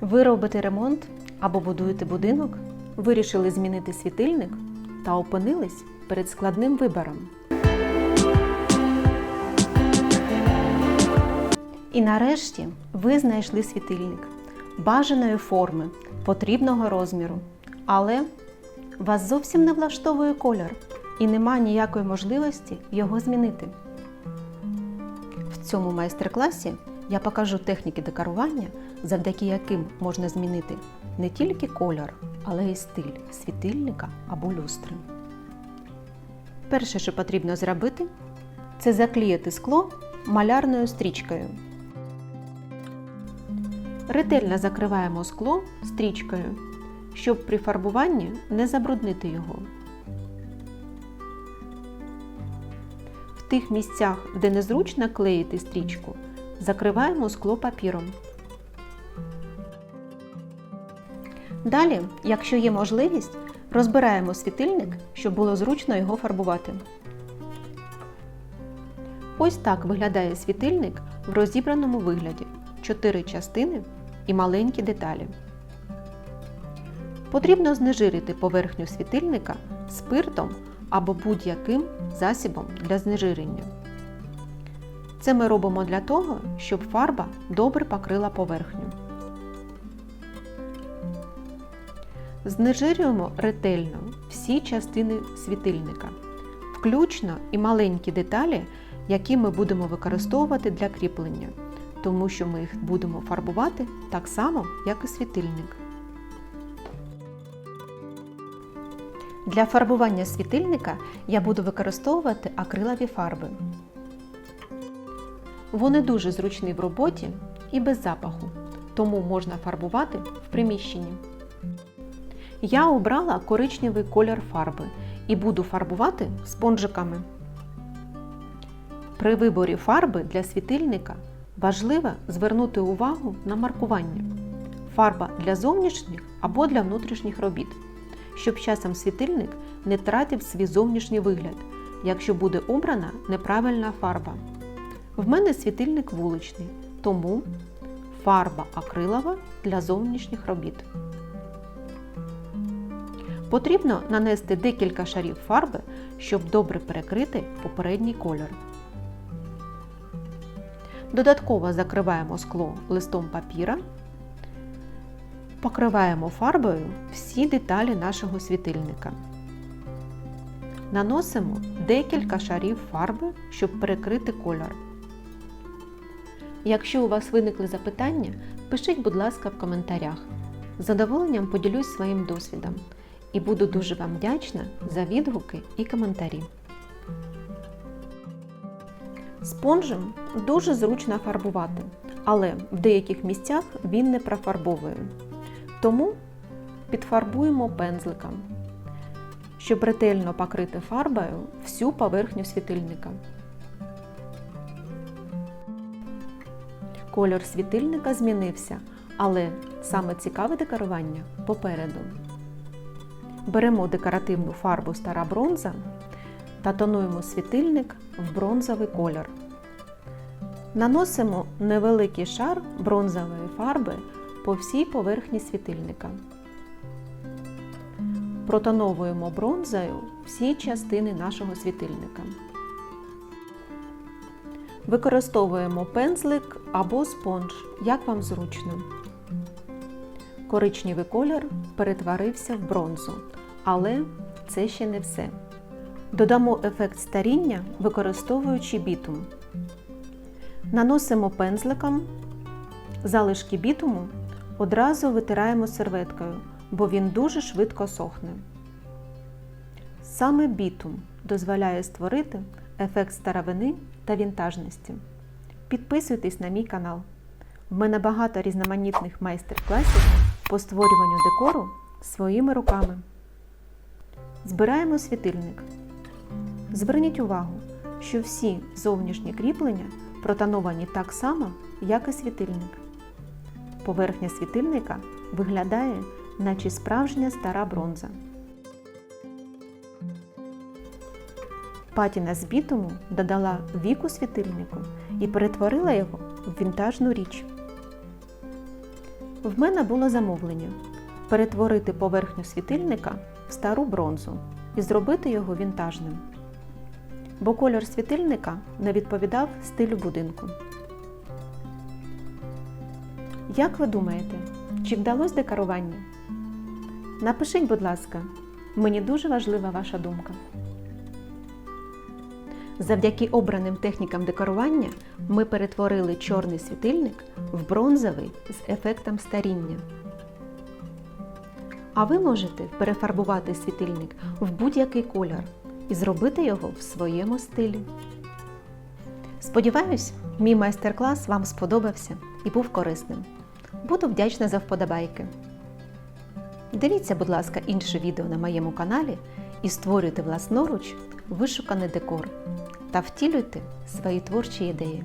Ви робите ремонт або будуєте будинок, вирішили змінити світильник та опинились перед складним вибором. І нарешті ви знайшли світильник бажаної форми, потрібного розміру. Але вас зовсім не влаштовує колір і нема ніякої можливості його змінити. В цьому майстер-класі я покажу техніки декорування, завдяки яким можна змінити не тільки колір, але й стиль світильника або люстри. Перше, що потрібно зробити, це заклеїти скло малярною стрічкою. Ретельно закриваємо скло стрічкою, щоб при фарбуванні не забруднити його. В тих місцях, де незручно клеїти стрічку, закриваємо скло папіром. Далі, якщо є можливість, розбираємо світильник, щоб було зручно його фарбувати. Ось так виглядає світильник в розібраному вигляді. Чотири частини і маленькі деталі. Потрібно знежирити поверхню світильника спиртом або будь-яким засібом для знежирення. Це ми робимо для того, щоб фарба добре покрила поверхню. Знежирюємо ретельно всі частини світильника, включно і маленькі деталі, які ми будемо використовувати для кріплення, тому що ми їх будемо фарбувати так само, як і світильник. Для фарбування світильника я буду використовувати акрилові фарби. Вони дуже зручні в роботі і без запаху, тому можна фарбувати в приміщенні. Я обрала коричневий колір фарби і буду фарбувати спонжиками. При виборі фарби для світильника важливо звернути увагу на маркування. Фарба для зовнішніх або для внутрішніх робіт, щоб часом світильник не тратив свій зовнішній вигляд, якщо буде обрана неправильна фарба. В мене світильник вуличний, тому фарба акрилова для зовнішніх робіт. Потрібно нанести декілька шарів фарби, щоб добре перекрити попередній колір. Додатково закриваємо скло листом папіра, покриваємо фарбою всі деталі нашого світильника. Наносимо декілька шарів фарби, щоб перекрити кольор. Якщо у вас виникли запитання, пишіть, будь ласка, в коментарях. З задоволенням поділюсь своїм досвідом і буду дуже вам вдячна за відгуки і коментарі. Спонжем дуже зручно фарбувати, але в деяких місцях він не профарбовує. Тому підфарбуємо пензликом, щоб ретельно покрити фарбою всю поверхню світильника. Кольор світильника змінився, але саме цікаве декорування попереду. Беремо декоративну фарбу стара бронза та тонуємо світильник в бронзовий колір. Наносимо невеликий шар бронзової фарби по всій поверхні світильника. Протоновуємо бронзою всі частини нашого світильника. Використовуємо пензлик або спонж, як вам зручно. Коричневий колір перетворився в бронзу, але це ще не все. Додамо ефект старіння, використовуючи бітум. Наносимо пензликом, залишки бітуму одразу витираємо серветкою, бо він дуже швидко сохне. Саме бітум дозволяє створити ефект старовини та вінтажності. Підписуйтесь на мій канал. В мене багато різноманітних майстер-класів по створюванню декору своїми руками. Збираємо світильник. Зверніть увагу, що всі зовнішні кріплення протоновані так само, як і світильник. Поверхня світильника виглядає, наче справжня стара бронза. Патіна з бітуму додала віку світильнику і перетворила його в вінтажну річ. В мене було замовлення перетворити поверхню світильника в стару бронзу і зробити його вінтажним. Бо кольор світильника не відповідав стилю будинку. Як ви думаєте, чи вдалося декорування? Напишіть, будь ласка, мені дуже важлива ваша думка. Завдяки обраним технікам декорування ми перетворили чорний світильник в бронзовий з ефектом старіння. А ви можете перефарбувати світильник в будь-який колір і зробити його в своєму стилі. Сподіваюсь, мій майстер-клас вам сподобався і був корисним. Буду вдячна за вподобайки. Дивіться, будь ласка, інше відео на моєму каналі і створюйте власноруч вишуканий декор та втілюйте свої творчі ідеї.